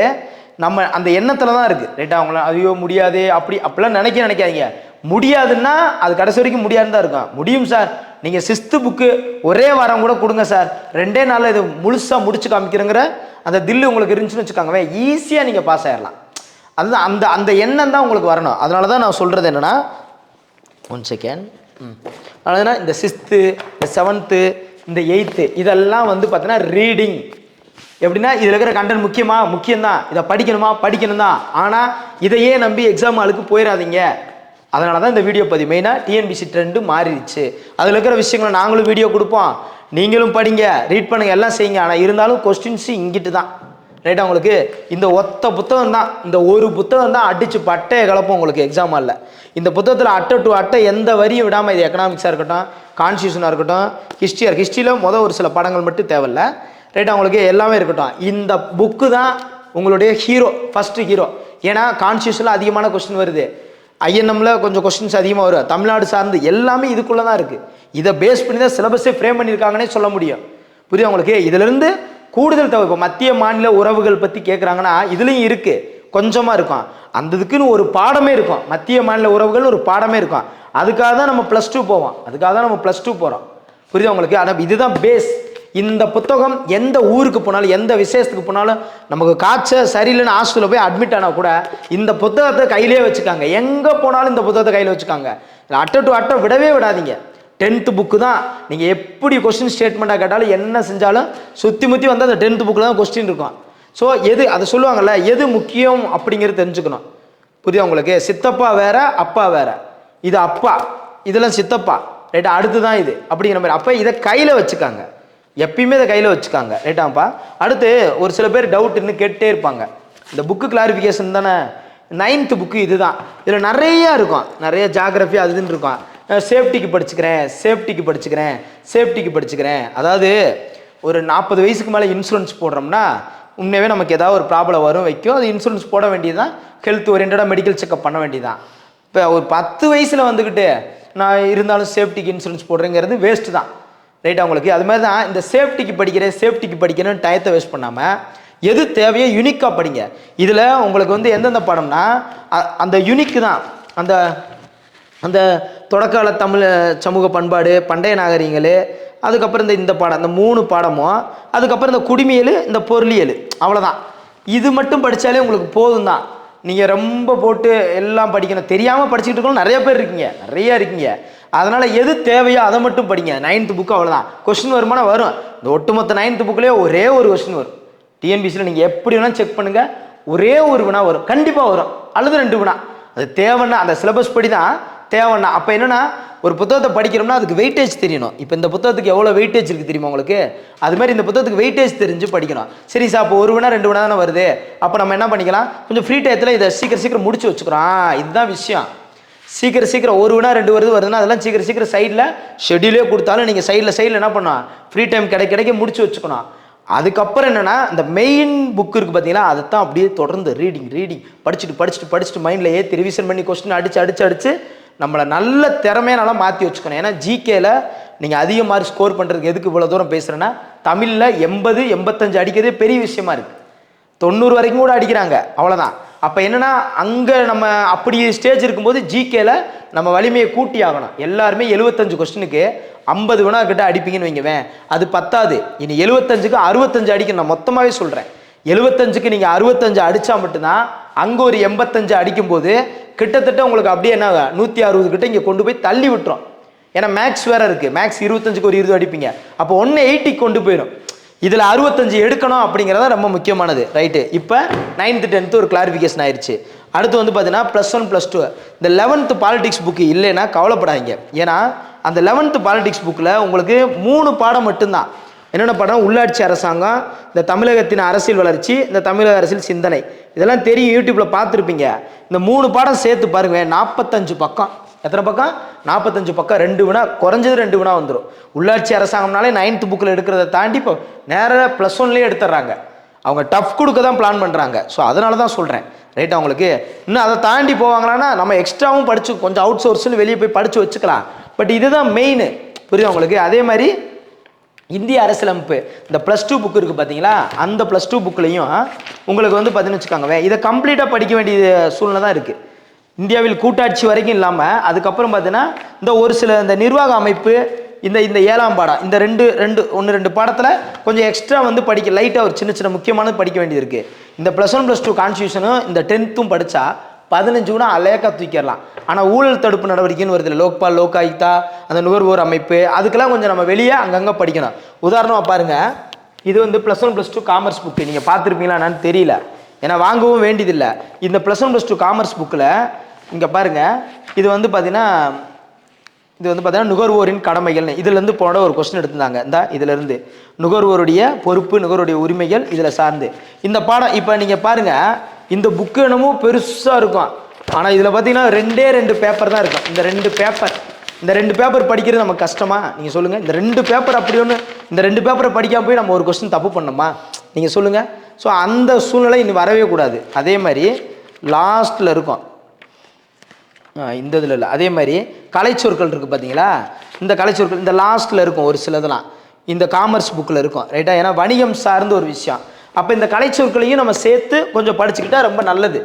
நம்ம அந்த எண்ணத்தில் தான் இருக்குது ரைட்டா அவங்கள ஐயோ முடியாது. அப்படி அப்படிலாம் நினைக்க நினைக்காதீங்க. முடியாதுன்னா அது கடைசி வரைக்கும் முடியாதுன்னு தான் இருக்கும். முடியும் சார். நீங்கள் சிஸ்த்து புக்கு ஒரே வாரம் கூட கொடுங்க சார். ரெண்டே நாளில் இது முழுசாக முடிச்சு காமிக்கிறேங்கிற அந்த தில்லு உங்களுக்கு இருந்துச்சுன்னு வச்சுக்கோங்கவே ஈஸியாக நீங்கள் பாஸ் ஆயிடலாம் அதுதான் அந்த அந்த எண்ணம் தான் உங்களுக்கு வரணும். அதனால தான் நான் சொல்கிறது என்னென்னா ஒன் செகண்ட் ம். அதனால இந்த சிக்ஸ்த்து இந்த செவன்த்து இந்த எயித்து இதெல்லாம் வந்து பார்த்தீங்கன்னா ரீடிங் எப்படின்னா இதில் இருக்கிற கண்டென்ட் முக்கியமா முக்கியம்தான். இதை படிக்கணுமா? படிக்கணும் தான் ஆனால் இதையே நம்பி எக்ஸாம் ஆளுக்கு போயிடாதீங்க அதனால தான் இந்த வீடியோ பதிவு. மெயினாக டிஎன்பிசி ட்ரெண்டு மாறிடுச்சு. அதில் இருக்கிற விஷயங்களை நாங்களும் வீடியோ கொடுப்போம். நீங்களும் படிங்க ரீட் பண்ணுங்க எல்லாம் செய்யுங்க. ஆனால் இருந்தாலும் கொஸ்டின்ஸு இங்கிட்டு தான் ரைட்டா உங்களுக்கு இந்த ஒத்த புத்தகம் தான் இந்த ஒரு புத்தகம் தான் அடிச்சு பட்டையை கலப்போம் உங்களுக்கு எக்ஸாம் இல்லை இந்த புத்தகத்தில் அட்டை டு அட்டை எந்த வரியும் விடாமல் இது எக்கனாமிக்ஸாக இருக்கட்டும் கான்ஸ்டியூஷனாக இருக்கட்டும் ஹிஸ்ட்ரியாக ஹிஸ்ட்ரியில் மொதல் ஒரு சில படங்கள் மட்டும் தேவையில்ல. ரைட்டா உங்களுக்கு எல்லாமே இருக்கட்டும். இந்த புக்கு தான் உங்களுடைய ஹீரோ ஃபஸ்ட்டு ஹீரோ ஏன்னா கான்ஸ்டியூஷனில் அதிகமான கொஸ்டின் வருது. ஐஎன்எம்ல கொஞ்சம் கொஸ்டின்ஸ் அதிகமாக வரும். தமிழ்நாடு சார்ந்து எல்லாமே இதுக்குள்ளே தான் இருக்குது இதை பேஸ் பண்ணி தான் சிலபஸே ஃப்ரேம் பண்ணியிருக்காங்கன்னே சொல்ல முடியும். புரியுது உங்களுக்கு? இதிலிருந்து கூடுதல் தகவல். இப்போ மத்திய மாநில உறவுகள் பற்றி கேட்குறாங்கன்னா இதுலேயும் இருக்குது கொஞ்சமாக இருக்கும். அந்த இதுக்குன்னு ஒரு பாடமே இருக்கும். மத்திய மாநில உறவுகள் ஒரு பாடமே இருக்கும். அதுக்காக தான் நம்ம ப்ளஸ் டூ போவோம். அதுக்காக தான் நம்ம ப்ளஸ் டூ போகிறோம் புரியுதா உங்களுக்கு? ஆனால் இதுதான் பேஸ் இந்த புத்தகம் எந்த ஊருக்கு போனாலும் எந்த விசேஷத்துக்கு போனாலும் நமக்கு காய்ச்ச சரியில்லைன்னு ஹாஸ்டலில் போய் அட்மிட் ஆனால் கூட இந்த புத்தகத்தை கையிலே வச்சுக்காங்க. எங்கே போனாலும் இந்த புத்தகத்தை கையில் வச்சுக்காங்க. அட்டை டு அட்டை விடவே விடாதீங்க. டென்த்து புக்கு தான். நீங்கள் எப்படி கொஸ்டின் ஸ்டேட்மெண்ட்டாக கேட்டாலும் என்ன செஞ்சாலும் சுற்றி முற்றி வந்து அந்த டென்த்து புக்கில் தான் கொஸ்டின் இருக்கும். ஸோ எது அதை சொல்லுவாங்கள்ல எது முக்கியம் அப்படிங்கிறது தெரிஞ்சுக்கணும். புதிய உங்களுக்கு? சித்தப்பா வேற அப்பா வேற. இது அப்பா. இதெல்லாம் சித்தப்பா. ரைட்டா அடுத்து தான் இது. அப்படிங்கிற மாதிரி. அப்போ இதை கையில் வச்சுக்காங்க. எப்பயுமே இதை கையில் வச்சுக்காங்க. ரைட்டாப்பா அடுத்து ஒரு சில பேர் டவுட் இன்னும் கேட்டே இருப்பாங்க. இந்த புக்கு கிளாரிஃபிகேஷன் தானே? நைன்த்து புக்கு இதுதான். இதில் நிறையா இருக்கும். நிறைய ஜாகிரஃபி அதுன்னு இருக்கும். சேஃப்டிக்கு படிச்சுக்கிறேன் சேஃப்டிக்கு படிச்சுக்கிறேன் சேஃப்டிக்கு படிச்சுக்கிறேன். அதாவது ஒரு நாற்பது வயசுக்கு மேலே இன்சூரன்ஸ் போடுறோம்னா உண்மையாகவே நமக்கு ஏதாவது ஒரு ப்ராப்ளம் வரும் வைக்கும். அது இன்சூரன்ஸ் போட வேண்டியதுதான். ஹெல்த் ஓரியன்டாக மெடிக்கல் செக்அப் பண்ண வேண்டியதுதான். இப்போ ஒரு பத்து வயசில் வந்துக்கிட்டு நான் இருந்தாலும் சேஃப்டிக்கு இன்சூரன்ஸ் போடுறேங்கிறது வேஸ்ட்டு தான். ரைட் உங்களுக்கு? அது மாதிரி தான் இந்த சேஃப்டிக்கு படிக்கிறேன் சேஃப்டிக்கு படிக்கிறேன்னு டயத்தை வேஸ்ட் பண்ணாமல் எது தேவையோ யூனிக்காக படிங்க. இதில் உங்களுக்கு வந்து எந்தெந்த படம்னா அ- அந்த யூனிக்கு தான். அந்த அந்த தொடக்கால தமிழ் சமூக பண்பாடு பண்டைய நாகரிகங்கள் அதுக்கப்புறம் இந்த இந்த பாடம் இந்த மூணு பாடமும் அதுக்கப்புறம் இந்த குடிமியல் இந்த பொருளியல் அவ்வளோதான் இது மட்டும் படித்தாலே உங்களுக்கு போதும் தான் நீங்கள் ரொம்ப போட்டு எல்லாம் படிக்கணும். தெரியாமல் படிச்சுக்கிட்டு இருக்கணும் நிறைய பேர் இருக்கீங்க. நிறையா இருக்கீங்க. அதனால் எது தேவையோ அதை மட்டும் படிங்க. நைன்த்து புக்கு அவ்வளோதான் கொஸ்டின் வருமானா வரும். இந்த ஒட்டுமொத்த நைன்த்து புக்லேயே ஒரே ஒரு கொஸ்டின் வரும். டிஎன்பிசியில் நீங்கள் எப்படி வேணால் செக் பண்ணுங்கள் ஒரே ஒரு வினா வரும். கண்டிப்பாக வரும். அல்லது ரெண்டு வினா. அது தேவைன்னா அந்த சிலபஸ் படி தான் தேவைன்னா அப்போ என்னென்னா ஒரு புத்தகத்தை படிக்கிறோம்னா அதுக்கு வெயிட்டேஜ் தெரியணும். இப்போ இந்த புத்தகத்துக்கு எவ்வளோ வெயிட்டேஜ் இருக்குது தெரியுமா உங்களுக்கு? அது மாதிரி இந்த புத்தகத்துக்கு வெயிட்டேஜ் தெரிஞ்சு படிக்கணும். சரி சார் அப்போ ஒரு மணி ரெண்டு மணி தானே வருது? அப்போ நம்ம என்ன பண்ணிக்கலாம்? கொஞ்சம் ஃப்ரீ டயத்தில் இதை சீக்கிரம் சீக்கிரம் முடிச்சு வச்சுக்கிறோம். இதுதான் விஷயம். சீக்கிரம் சீக்கிரம் ஒரு வினா ரெண்டு வருது வருதுன்னா அதெல்லாம் சீக்கிரம் சீக்கிரம் சைடில் ஷெடியூலே கொடுத்தாலும் நீங்கள் சைடில் சைடில் என்ன பண்ணணும் ஃப்ரீ டைம் கிடைக்க கிடைக்க முடிச்சு வச்சுக்கணும். அதுக்கப்புறம் என்னென்னா இந்த மெயின் புக் இருக்குது பார்த்தீங்களா அதை தான் அப்படியே தொடர்ந்து ரீடிங் ரீடிங் படிச்சுட்டு படிச்சுட்டு படிச்சுட்டு மைண்டில் ஏற்றி ரிவிஷன் பண்ணி கொஸ்டின் அடித்து அடிச்சு அடிச்சு நம்மளை நல்ல திறமையானால மாற்றி வச்சுக்கணும். ஏன்னா ஜிகேல நீங்கள் அதிக மார்க் ஸ்கோர் பண்ணுறதுக்கு எதுக்கு இவ்வளோ தூரம் பேசுகிறேன்னா தமிழில் எண்பது எண்பத்தஞ்சு அடிக்கிறதே பெரிய விஷயமா இருக்குது தொண்ணூறு வரைக்கும் கூட அடிக்கிறாங்க. அவ்வளோதான் அப்போ என்னன்னா அங்கே நம்ம அப்படி ஸ்டேஜ் இருக்கும்போது ஜிகேல நம்ம வலிமையை கூட்டி ஆகணும். எல்லாருமே எழுபத்தஞ்சு கொஸ்டினுக்கு ஐம்பது வினா கிட்ட அடிப்பீங்கன்னு வைங்கவேன் அது பத்தாது. இனி எழுபத்தஞ்சுக்கு அறுபத்தஞ்சு அடிக்கணும். நான் மொத்தமாகவே சொல்கிறேன் எழுபத்தஞ்சுக்கு நீங்கள் அறுபத்தஞ்சு அடித்தா மட்டும்தான் அங்கே ஒரு எண்பத்தஞ்சு அடிக்கும்போது கிட்டத்தட்ட உங்களுக்கு அப்படியே என்ன நூற்றி அறுபது கிட்ட இங்கே கொண்டு போய் தள்ளி விட்டுரும். ஏன்னா மேக்ஸ் வேற இருக்குது மேக்ஸ் இருபத்தஞ்சுக்கு ஒரு இருபது அடிப்பீங்க. அப்போ ஒன்று எயிட்டிக்கு கொண்டு போயிடும். இதில் அறுபத்தஞ்சு எடுக்கணும் அப்படிங்கிறத ரொம்ப முக்கியமானது. ரைட்டு இப்போ நைன்த்து டென்த்து ஒரு கிளாரிஃபிகேஷன் ஆயிடுச்சு அடுத்து வந்து பார்த்தீங்கன்னா ப்ளஸ் ஒன் ப்ளஸ் டூ இந்த லெவன்த்து பாலிடிக்ஸ் புக்கு இல்லைன்னா கவலைப்படாதீங்க. ஏன்னா அந்த லெவன்த்து பாலிடிக்ஸ் புக்கில் உங்களுக்கு மூணு பாடம் மட்டும்தான். என்னென்ன பாடம்? உள்ளாட்சி அரசாங்கம் இந்த தமிழகத்தின் அரசியல் வளர்ச்சி இந்த தமிழக அரசியல் சிந்தனை. இதெல்லாம் தெரியும் யூடியூப்பில் பார்த்துருப்பீங்க. இந்த மூணு பாடம் சேர்த்து பாருங்கள் நாற்பத்தஞ்சு பக்கம். எத்தனை பக்கம்? நாற்பத்தஞ்சு பக்கம். ரெண்டு வினா குறைஞ்சது ரெண்டு வினா வந்துடும் உள்ளாட்சி அரசாங்கம்னாலே நைன்த் புக்கில் எடுக்கிறத தாண்டி இப்போ நேராக ப்ளஸ் ஒன்லேயே எடுத்துடுறாங்க அவங்க டஃப் கொடுக்க தான் பிளான் பண்ணுறாங்க ஸோ அதனால தான் சொல்கிறேன் ரைட் அவங்களுக்கு இன்னும் அதை தாண்டி போவாங்களான்னா நம்ம எக்ஸ்ட்ராவும் படிச்சு கொஞ்சம் அவுட் சோர்ஸ்னு வெளியே போய் படித்து வச்சுக்கலாம். பட் இதுதான் மெயின் புரியுது அவங்களுக்கு அதே மாதிரி இந்திய அரசியலமைப்பு இந்த ப்ளஸ் டூ புக் இருக்குது பார்த்தீங்களா அந்த ப்ளஸ் டூ புக்லேயும் உங்களுக்கு வந்து பார்த்தீங்கன்னு வச்சுக்கோங்க இதை கம்ப்ளீட்டாக படிக்க வேண்டிய சூழ்நிலை தான் இருக்குது இந்தியாவில் கூட்டாட்சி வரைக்கும் இல்லாமல் அதுக்கப்புறம் பார்த்தீங்கன்னா இந்த ஒரு சில இந்த நிர்வாக அமைப்பு இந்த இந்த ஏழாம் பாடம் இந்த ரெண்டு ரெண்டு ஒன்று ரெண்டு பாடத்தில் கொஞ்சம் எக்ஸ்ட்ரா வந்து படிக்க லைட்டாக ஒரு சின்ன சின்ன முக்கியமானது படிக்க வேண்டியது இருக்குது இந்த ப்ளஸ் ஒன் ப்ளஸ் டூ கான்ஸ்டியூஷனும் இந்த டென்த்தும் படித்தா பதினஞ்சு கூட அலேக்கா தூக்கிடலாம். ஆனால் ஊழல் தடுப்பு நடவடிக்கைன்னு வருது லோக்பால் லோகாயுக்தா அந்த நுகர்வோர் அமைப்பு அதுக்கெல்லாம் கொஞ்சம் நம்ம வெளியே அங்கங்கே படிக்கணும். உதாரணமாக பாருங்கள் இது வந்து plus one plus two commerce book நீங்கள் பார்த்துருப்பீங்களா என்னன்னு தெரியல. ஏன்னா வாங்கவும் வேண்டியதில்லை. இந்த plus one plus two commerce புக்கில் இங்கே பாருங்கள் இது வந்து பார்த்தீங்கன்னா இது வந்து பார்த்தீங்கன்னா நுகர்வோரின் கடமைகள்னு இதுலேருந்து போன ஒரு கொஸ்டின் எடுத்திருந்தாங்க. இந்த இதுலேருந்து. நுகர்வோருடைய பொறுப்பு நுகர்வோருடைய உரிமைகள் இதில் சார்ந்து. இந்த பாடம் இப்போ நீங்கள் பாருங்கள் இந்த புக்கு என்னமோ பெருசாக இருக்கும். ஆனால் இதில் பார்த்தீங்கன்னா ரெண்டே ரெண்டு பேப்பர் தான் இருக்கும். இந்த ரெண்டு பேப்பர் இந்த ரெண்டு பேப்பர் படிக்கிறது நமக்கு கஷ்டமா? நீங்கள் சொல்லுங்கள் இந்த ரெண்டு பேப்பர் அப்படி ஒன்று இந்த ரெண்டு பேப்பரை படிக்காம போய் நம்ம ஒரு கொஸ்டின் தப்பு பண்ணோமா? நீங்கள் சொல்லுங்கள் ஸோ அந்த சூழ்நிலை இனி வரவே கூடாது. அதே மாதிரி லாஸ்ட்டில் இருக்கும். இந்த இதில் இல்லை. அதே மாதிரி கலைச்சொற்கள் இருக்குது பார்த்தீங்களா இந்த கலைச்சொற்கள் இந்த லாஸ்ட்டில் இருக்கும் ஒரு சிலதெல்லாம். இந்த காமர்ஸ் புக்கில் இருக்கும். ரைட்டா ஏன்னா வணிகம் சார்ந்த ஒரு விஷயம். அப்போ இந்த கலைச்சொற்களையும் நம்ம சேர்த்து கொஞ்சம் படிச்சுக்கிட்டா ரொம்ப நல்லது.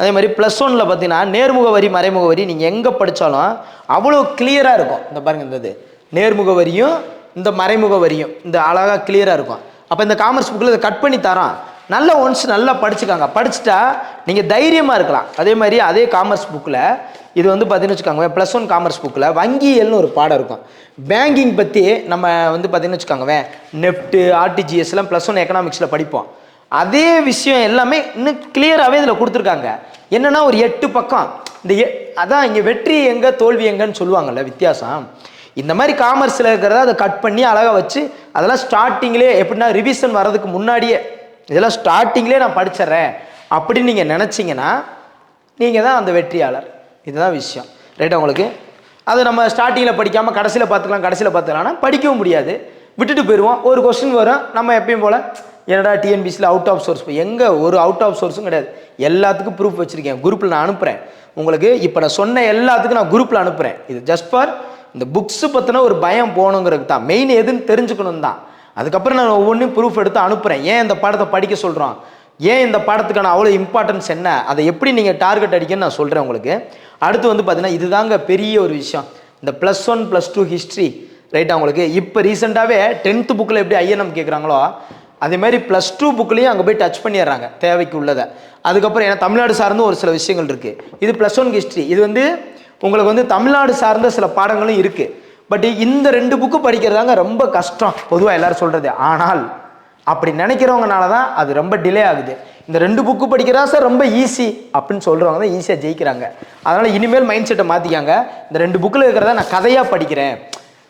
அதே மாதிரி ப்ளஸ் ஒனில் பார்த்தீங்கன்னா நேர்முக வரி மறைமுக வரி நீங்கள் எங்கே படித்தாலும் அவ்வளோ கிளியராக இருக்கும். இந்த பாருங்க இந்த இது. நேர்முக வரியும் இந்த மறைமுக வரியும் இந்த அழகாக கிளியராக இருக்கும். அப்போ இந்த காமர்ஸ் புக்கில் இதை கட் பண்ணி தரோம் நல்லா ஒன்ஸ் நல்லா படிச்சுக்காங்க. படிச்சுட்டா நீங்கள் தைரியமாக இருக்கலாம். அதே மாதிரி அதே காமர்ஸ் புக்கில் இது வந்து பார்த்தீங்கன்னு வச்சுக்கோங்க ப்ளஸ் ஒன் காமர்ஸ் புக்கில் வங்கியல்னு ஒரு பாடம் இருக்கும். பேங்கிங் பற்றி நம்ம வந்து பார்த்தீங்கன்னு வச்சுக்கோங்க நெஃப்ட்டு ஆர்டிஜிஎஸ்லாம் ப்ளஸ் ஒன் எக்கனாமிக்ஸில் படிப்போம். அதே விஷயம் எல்லாமே இன்னும் கிளியராகவே இதில் கொடுத்துருக்காங்க. என்னென்னா ஒரு எட்டு பக்கம். இந்த எ அதான் இங்கே வெற்றி எங்கே தோல்வி எங்கன்னு சொல்லுவாங்கல்ல வித்தியாசம். இந்த மாதிரி காமர்ஸில் இருக்கிறத அதை கட் பண்ணி அழகாக வச்சு அதெல்லாம் ஸ்டார்டிங்லேயே எப்படின்னா ரிவிஷன் வர்றதுக்கு முன்னாடியே இதெல்லாம் ஸ்டார்டிங்லேயே நான் படிச்சிடுறேன் அப்படின்னு நீங்கள் நினச்சிங்கன்னா நீங்கள் தான் அந்த வெற்றியாளர். இதுதான் விஷயம். ரைட்டா உங்களுக்கு? அது நம்ம ஸ்டார்டிங்கில் படிக்காமல் கடைசியில் பார்த்துக்கலாம் கடைசியில் பார்த்துக்கலாம்னா படிக்கவும் முடியாது. விட்டுட்டு போயிடுவோம் ஒரு கொஸ்டின் வரும். நம்ம எப்பயும் போல் என்னடா டிஎன்பிசியில் அவுட் ஆஃப் சோர்ஸ் எங்கே ஒரு அவுட் ஆஃப் சோர்ஸும் கிடையாது. எல்லாத்துக்கும் ப்ரூஃப் வச்சுருக்கேன். குரூப்பில் நான் அனுப்புகிறேன் உங்களுக்கு இப்போ நான் சொன்ன எல்லாத்துக்கும் நான் குரூப்பில் அனுப்புகிறேன் இது ஜஸ்ட் ஃபார் இந்த புக்ஸு பற்றின ஒரு பயம் போகணுங்கிறதுக்கு தான். மெயின் எதுன்னு தெரிஞ்சுக்கணும் தான். அதுக்கப்புறம் நான் ஒவ்வொன்றையும் ப்ரூஃப் எடுத்து அனுப்புகிறேன் ஏன் இந்த பாடத்தை படிக்க சொல்கிறோம் ஏன் இந்த பாடத்துக்கான அவ்வளோ இம்பார்ட்டன்ஸ் என்ன? அதை எப்படி நீங்கள் டார்கெட் அடிக்கன்னு நான் சொல்கிறேன் உங்களுக்கு. அடுத்து வந்து பார்த்தீங்கன்னா இதுதாங்க பெரிய ஒரு விஷயம். இந்த plus one plus two history ரைட்டா உங்களுக்கு? இப்போ ரீசெண்டாகவே டென்த்து புக்கில் எப்படி ஐஎன்எம் கேட்குறாங்களோ அதே மாதிரி ப்ளஸ் டூ புக்லேயும் அங்கே போய் டச் பண்ணிடுறாங்க தேவைக்கு உள்ளதை அதுக்கப்புறம் ஏன்னா தமிழ்நாடு சார்ந்த ஒரு சில விஷயங்கள் இருக்குது இது ப்ளஸ் ஒன் ஹிஸ்ட்ரி இது வந்து உங்களுக்கு வந்து தமிழ்நாடு சார்ந்த சில பாடங்களும் இருக்குது பட் இந்த ரெண்டு புக்கு படிக்கிறதாங்க ரொம்ப கஷ்டம் பொதுவாக எல்லாரும் சொல்கிறது ஆனால் அப்படி நினைக்கிறவங்கனால தான் அது ரொம்ப டிலே ஆகுது. இந்த ரெண்டு புக்கு படிக்கிறதா சார் ரொம்ப ஈஸி அப்படின்னு சொல்கிறவங்க தான் ஈஸியாக ஜெயிக்கிறாங்க. அதனால் இனிமேல் மைண்ட் செட்டை மாற்றிக்காங்க இந்த ரெண்டு புக்கில் இருக்கிறத நான் கதையாக படிக்கிறேன்.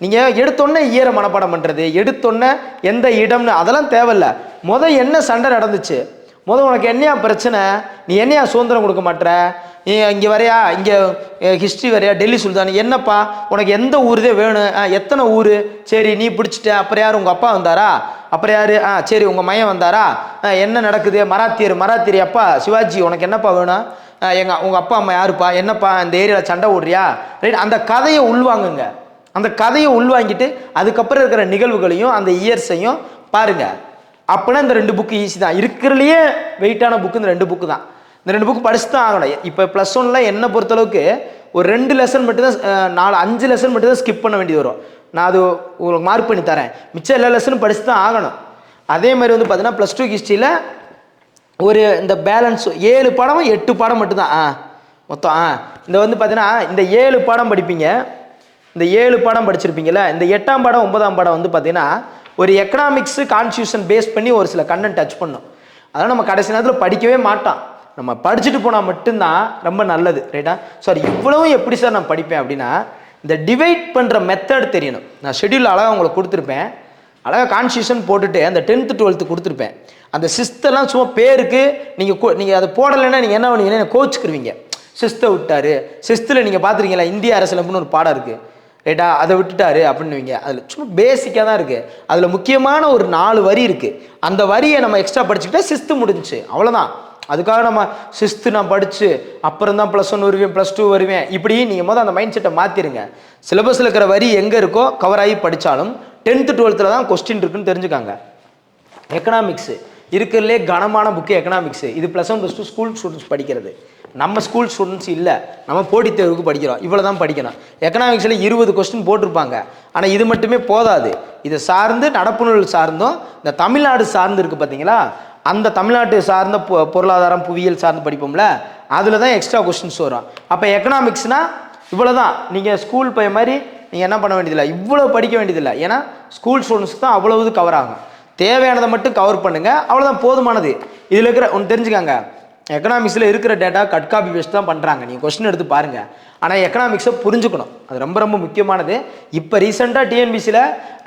நீங்கள் எடுத்தோன்னே ஈர மனப்பாடம் பண்ணுறது எடுத்தோன்னே எந்த இடம்னு அதெல்லாம் தேவையில்ல. முத என்ன சண்டை நடந்துச்சு? முத உனக்கு என்னையா பிரச்சனை? நீ என்னையா சுதந்திரம் கொடுக்க மாட்ற நீ இங்கே வரையா? இங்கே ஹிஸ்ட்ரி வரையா? டெல்லி சுல்தான் என்னப்பா? உனக்கு எந்த ஊர் தான் வேணும்? ஆ, எத்தனை ஊர்? சரி நீ பிடிச்சிட்ட. அப்புறம் யார்? உங்கள் அப்பா வந்தாரா? அப்புறம் யார்? ஆ சரி உங்கள் மையன் வந்தாரா? ஆ, என்ன நடக்குது? மராத்தியர் மராத்தியர் அப்பா சிவாஜி உனக்கு என்னப்பா வேணும்? எங்கள் உங்கள் அப்பா அம்மா யாருப்பா? என்னப்பா? இந்த ஏரியாவில் சண்டை ஓடுறியா? ரைட் அந்த கதையை உள்வாங்குங்க. அந்த கதையை உள்வாங்கிட்டு அதுக்கப்புறம் இருக்கிற நிகழ்வுகளையும் அந்த இயர்ஸையும் பாருங்க. அப்போனா இந்த ரெண்டு புக்கு ஈஸி தான். இருக்கிறதுலையே வெயிட்டான புக்கு இந்த ரெண்டு புக்கு தான். இந்த ரெண்டு புக்கு படிச்சு தான் ஆகணும். இப்போ ப்ளஸ் ஒன்ல என்னை பொறுத்தளவுக்கு ஒரு ரெண்டு லெசன் மட்டும்தான் நாலு அஞ்சு லெசன் மட்டும் தான் ஸ்கிப் பண்ண வேண்டியது வரும். நான் அது உங்களுக்கு மார்க் பண்ணி தரேன். மிச்சம் எல்லா லெசனும் படிச்சு தான் ஆகணும். அதே மாதிரி வந்து பார்த்தீங்கன்னா ப்ளஸ் டூ ஹிஸ்ட்ரியில் ஒரு இந்த பேலன்ஸ் ஏழு பாடமும் எட்டு பாடம் மட்டும்தான். ஆ மொத்தம் ஆ இந்த வந்து பார்த்தீங்கன்னா இந்த ஏழு பாடம் படிப்பீங்க. இந்த ஏழு பாடம் படிச்சிருப்பீங்களா இந்த எட்டாம் பாடம் ஒன்பதாம் பாடம் வந்து பார்த்தீங்கன்னா ஒரு எக்கனாமிக்ஸு கான்ஸ்டியூஷன் பேஸ் பண்ணி ஒரு சில கண்டென்ட் டச் பண்ணும். அதனால் நம்ம கடைசி நேரத்தில் படிக்கவே மாட்டான். நம்ம படிச்சுட்டு போனால் மட்டும்தான் ரொம்ப நல்லது ரைட்டா சார் இவ்வளவும் எப்படி சார் நான் படிப்பேன் அப்படின்னா இந்த டிவைட் பண்ணுற மெத்தட் தெரியணும். நான் ஷெடியூல் அழகாக உங்களுக்கு கொடுத்துருப்பேன். அழகாக கான்ஸ்டியூஷன் போட்டுட்டு அந்த டென்த்து டுவெல்த்து கொடுத்துருப்பேன். அந்த சிஸ்தெல்லாம் சும்மா பேருக்கு நீங்கள் நீங்கள் அதை போடலைன்னா நீங்கள் என்ன பண்ணுவீங்கன்னா கோச்சுக்குருவீங்க. சிஸ்தை விட்டார். சிஸ்த்தில் நீங்கள் பார்த்துருக்கீங்களா இந்திய அரசியலமைப்புன்னு ஒரு பாடம் இருக்குது ரைட்டா அதை விட்டுட்டாரு அப்படின்னு வைங்க. அதில் சும்மா பேசிக்காக தான் இருக்குது அதில் முக்கியமான ஒரு நாலு வரி இருக்குது அந்த வரியை நம்ம எக்ஸ்ட்ரா படிச்சுக்கிட்டா சிஸ்து முடிஞ்சுச்சு. அவ்வளோதான் அதுக்காக நம்ம சிஸ்த்து நான் படித்து அப்புறம் தான் ப்ளஸ் ஒன் வருவேன் ப்ளஸ் டூ வருவேன். இப்படி நீங்கள் மொதல் அந்த மைண்ட் செட்டை மாற்றிடுங்க சிலபஸில் இருக்கிற வரி எங்கே இருக்கோ கவர் ஆகி படித்தாலும் டென்த்து டுவெல்த்தில் தான் கொஸ்டின் இருக்குன்னு தெரிஞ்சுக்காங்க. எக்கனாமிக்ஸு இருக்கிறதுலே கனமான புக்கு எக்கனாமிக்ஸு இது plus one plus two school students படிக்கிறது. நம்ம ஸ்கூல் ஸ்டூடெண்ட்ஸ் இல்லை. நம்ம போட்டித் தேர்வுக்கு படிக்கிறோம். இவ்வளோ தான் படிக்கணும் எக்கனாமிக்ஸில் இருபது கொஸ்டின் போட்டிருப்பாங்க. ஆனால் இது மட்டுமே போதாது. இதை சார்ந்து நடப்பு நூல் சார்ந்தும் இந்த தமிழ்நாடு சார்ந்து இருக்குது பார்த்தீங்களா அந்த தமிழ்நாட்டு சார்ந்த பொ- பொருளாதாரம் புவியியல் சார்ந்து படிப்போம்ல அதில் தான் எக்ஸ்ட்ரா கொஸ்டின்ஸ் வரும். அப்போ எக்கனாமிக்ஸ்னால் இவ்வளோ தான் நீங்கள் ஸ்கூல் பைய மாதிரி நீங்கள் என்ன பண்ண வேண்டியதில்லை? இவ்வளோ படிக்க வேண்டியதில்லை. ஏன்னா ஸ்கூல் ஸ்டூடெண்ட்ஸ்க்கு தான் அவ்வளவு கவர் ஆகும். தேவையானதை மட்டும் கவர் பண்ணுங்கள் அவ்வளோதான் போதுமானது. இதில் இருக்கிற ஒன்று தெரிஞ்சுக்காங்க. எக்கனாமிக்ஸில் இருக்கிற டேட்டா கட் காப்பி பேஸ்ட் தான் பண்ணுறாங்க நீங்கள் கொஸ்டின் எடுத்து பாருங்கள் ஆனால் எக்கனாமிக்ஸை புரிஞ்சுக்கணும். அது ரொம்ப ரொம்ப முக்கியமானது. இப்போ ரீசெண்டாக டிஎன்பிசியில்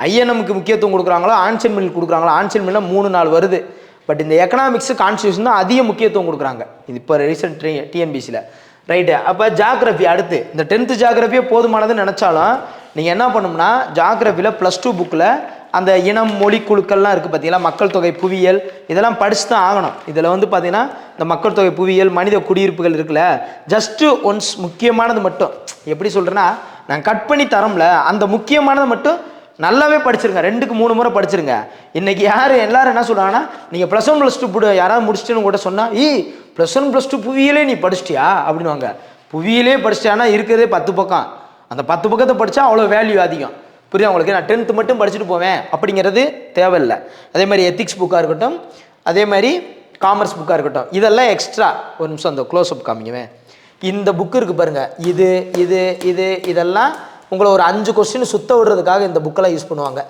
ஐஎன்எம்க்கு முக்கியத்துவம் கொடுக்குறாங்களோ ஆன்சன் மில் கொடுக்குறாங்களோ ஆன்சன் மில்லில் மூணு நாள் வருது. பட் இந்த எக்கனாமிக்ஸ் கான்ஸ்டியூஷன் தான் அதிக முக்கியத்துவம் கொடுக்குறாங்க. இது இப்போ ரீசெண்ட் டிஎன்பிசியில் ரைட்டு அப்போ ஜாகிரபி அடுத்து. இந்த டென்த்து ஜாகிரபியே போதுமானதுன்னு நினச்சாலும் நீங்கள் என்ன பண்ணணும்னா ஜாகிரஃபியில் ப்ளஸ் டூ புக்கில் அந்த இனம் மொழி குழுக்கள்லாம் இருக்குது பார்த்தீங்களா மக்கள் தொகை புவியியல் இதெல்லாம் படித்து தான் ஆகணும். இதில் வந்து பார்த்தீங்கன்னா இந்த மக்கள் தொகை புவியியல் மனித குடியிருப்புகள் இருக்குல்ல ஜஸ்ட்டு ஒன்ஸ் முக்கியமானது மட்டும். எப்படி சொல்கிறேன்னா நான் கட் பண்ணி தரோம்ல அந்த முக்கியமானது மட்டும் நல்லாவே படிச்சிருங்க. ரெண்டுக்கு மூணு முறை படிச்சிருங்க. இன்னைக்கு யார் எல்லாரும் என்ன சொல்கிறாங்கன்னா நீங்கள் ப்ளஸ் ஒன் ப்ளஸ் டூ யாராவது முடிச்சிட்டுன்னு கூட சொன்னால் ஈ ப்ளஸ் ஒன் ப்ளஸ் டூ புவியிலே நீ படிச்சிட்டியா? அப்படின்னுவாங்க. புவியிலே படிச்சிட்டானா இருக்கிறதே பத்து பக்கம். அந்த பத்து பக்கத்தை படித்தா அவ்வளோ வேல்யூ அதிகம். புரியும் அவங்களுக்கு நான் டென்த்து மட்டும் படிச்சுட்டு போவேன். அப்படிங்கிறது தேவையில்லை. அதே மாதிரி எத்திக்ஸ் புக்காக இருக்கட்டும் அதே மாதிரி காமர்ஸ் புக்காக இருக்கட்டும். இதெல்லாம் எக்ஸ்ட்ரா ஒரு நிமிஷம் அந்த க்ளோஸ்அப் காமிக்குவேன் இந்த புக்கு இருக்குது பாருங்கள் இது இது இது இதெல்லாம் உங்களை ஒரு அஞ்சு கொஸ்டின் சுத்த விடுறதுக்காக இந்த புக்கெல்லாம் யூஸ் பண்ணுவாங்க.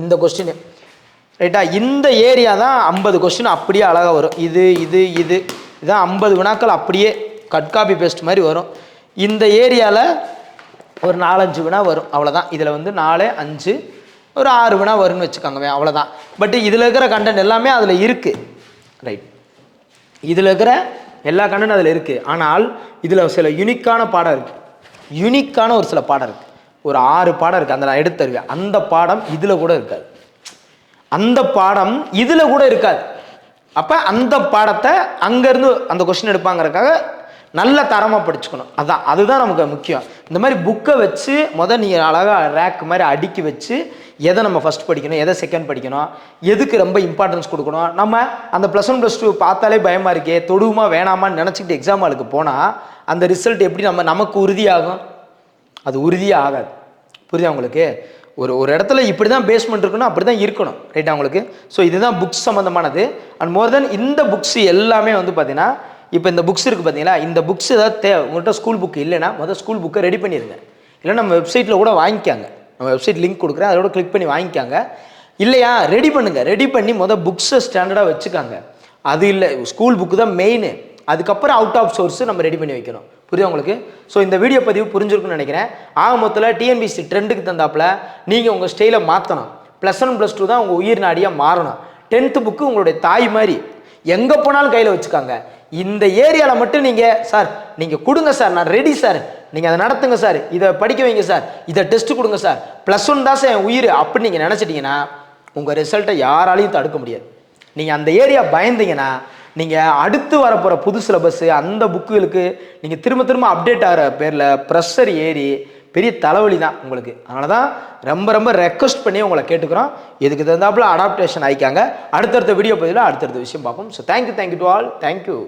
இந்த கொஸ்டின் ரைட்டா இந்த ஏரியா தான் ஐம்பது கொஸ்டின் அப்படியே அழகாக வரும். இது இது இது. இதான் ஐம்பது வினாக்கள் அப்படியே கட் காப்பி பேஸ்ட் மாதிரி வரும். இந்த ஏரியாவில் ஒரு நாலஞ்சு வினா வரும். அவ்வளோதான் இதில் வந்து நாலு அஞ்சு ஒரு ஆறு வினா வரும்னு வச்சுக்கோங்க. அவ்வளோதான் பட் இதில் இருக்கிற கண்டென்ட் எல்லாமே அதில் இருக்குது ரைட் இதில் இருக்கிற எல்லா கண்டனும் அதில் இருக்குது ஆனால் இதில் சில யுனிக்கான பாடம் இருக்குது யுனிக்கான ஒரு சில பாடம் இருக்குது ஒரு ஆறு பாடம் இருக்குது அந்த நான் எடுத்து தருவேன் அந்த பாடம் இதில் கூட இருக்காது. அந்த பாடம் இதில் கூட இருக்காது. அப்போ அந்த பாடத்தை அங்கேருந்து அந்த கொஷின் எடுப்பாங்கறதுக்காக நல்ல தரமாக படிச்சுக்கணும். அதான் அதுதான் நமக்கு முக்கியம். இந்த மாதிரி புக்கை வச்சு முதல் நீங்கள் அழகாக ரேக் மாதிரி அடுக்கி வச்சு எதை நம்ம ஃபஸ்ட் படிக்கணும் எதை செகண்ட் படிக்கணும் எதுக்கு ரொம்ப இம்பார்ட்டன்ஸ் கொடுக்கணும் நம்ம அந்த ப்ளஸ் ஒன் ப்ளஸ் டூ பார்த்தாலே பயமாக இருக்கே தொடுமா வேணாமான்னு நினச்சிக்கிட்டு எக்ஸாம் ஆளுக்கு போனால் அந்த ரிசல்ட் எப்படி நம்ம நமக்கு உறுதியாகும்? அது உறுதியாக ஆகாது. புரியுதா உங்களுக்கு? ஒரு ஒரு இடத்துல இப்படி தான் பேஸ்மெண்ட் இருக்கணும். அப்படி தான் இருக்கணும் ரைட்டா உங்களுக்கு? ஸோ இதுதான் புக்ஸ் சம்மந்தமானது அண்ட் மோர் தென் இந்த புக்ஸ் எல்லாமே வந்து பார்த்தீங்கன்னா இப்போ இந்த புக்ஸ் இருக்குது பார்த்தீங்களா? இந்த புக்ஸ் ஏதாவது தே உங்கள்கிட்ட ஸ்கூல் புக் இல்லைன்னா முதல் ஸ்கூல் புக்கை ரெடி பண்ணிடுங்க இல்லை நம்ம வெப்சைட்டில் கூட வாங்கிக்காங்க. நம்ம வெப்சைட் லிங்க் கொடுக்குறேன் அதோட கிளிக் பண்ணி வாங்கிக்காங்க. இல்லையா? ரெடி பண்ணுங்கள் ரெடி பண்ணி முதல் புக்ஸை ஸ்டாண்டர்டாக வச்சுக்காங்க. அது இல்லை ஸ்கூல் புக்கு தான் மெயின் அதுக்கப்புறம் அவுட் ஆஃப் சோர்ஸ் நம்ம ரெடி பண்ணி வைக்கணும். புரியுது உங்களுக்கு? ஸோ இந்த வீடியோ பதிவு புரிஞ்சிருக்குன்னு நினைக்கிறேன். ஆக மொத்தத்தில் டிஎன்பிசி ட்ரெண்டுக்கு தந்தாப்புல நீங்கள் உங்கள் ஸ்டைலை மாற்றணும் ப்ளஸ் ஒன் ப்ளஸ் டூ தான் உங்கள் உயிர் நாடியாக மாறணும். டென்த்து புக்கு உங்களுடைய தாய் மாதிரி. எங்கே போனாலும் கையில் வச்சுக்காங்க. இந்த ஏரியாவில் மட்டும் நீங்கள் சார் நீங்கள் கொடுங்க சார். நான் ரெடி சார். நீங்கள் அதை நடத்துங்க சார். இதை படிக்க வைங்க சார். இதை டெஸ்ட் கொடுங்க சார். ப்ளஸ் ஒன் தான் சார் என் உயிர். அப்படின்னு நீங்கள் நினச்சிட்டிங்கன்னா உங்கள் ரிசல்ட்டை யாராலையும் தடுக்க முடியாது. நீங்கள் அந்த ஏரியா பயந்தீங்கன்னா நீங்கள் அடுத்து வரப்போகிற புது சிலபஸ்ஸு அந்த புக்குகளுக்கு நீங்கள் திரும்ப திரும்ப அப்டேட் ஆகிற பேரில் ப்ரெஷர் ஏறி பெரிய தலைவலி தான் உங்களுக்கு. அதனால தான் ரொம்ப ரொம்ப ரெக்வஸ்ட் பண்ணி உங்களை கேட்டுக்கிறோம். இதுக்கு தகுந்தாப்புல அடாப்டேஷன் ஆயிக்காங்க. அடுத்தடுத்த வீடியோ பதிவில் அடுத்தடுத்த விஷயம் பார்ப்போம். So thank you thank you to all thank you